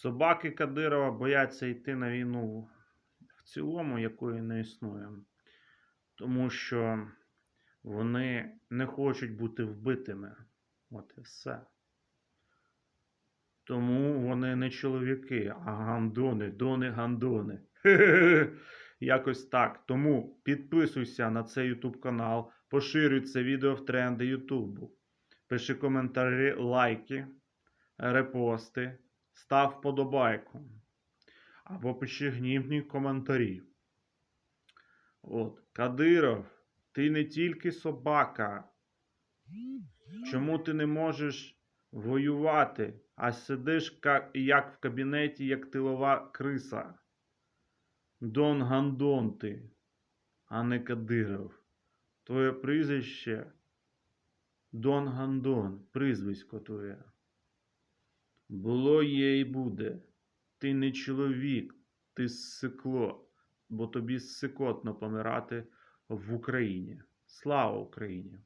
Собаки Кадирова бояться йти на війну в цілому, якої не існує. Тому що вони не хочуть бути вбитими. От і все. Тому вони не чоловіки, а гандони, дони гандони. Якось так. Тому підписуйся на цей YouTube канал, поширюй це відео в тренди Ютубу. Пиши коментарі, лайки, репости, став вподобайку. Або пиши гнівні коментарі. От, Кадиров, ти не тільки собака. Чому ти не можеш воювати, а сидиш як в кабінеті, як тилова криса? Дон Гандон ти, а не Кадиров. Твоє прізвище Дон Гандон, прізвисько твоє. Було є і буде. Ти не чоловік, ти сикло, бо тобі сикотно помирати в Україні. Слава Україні!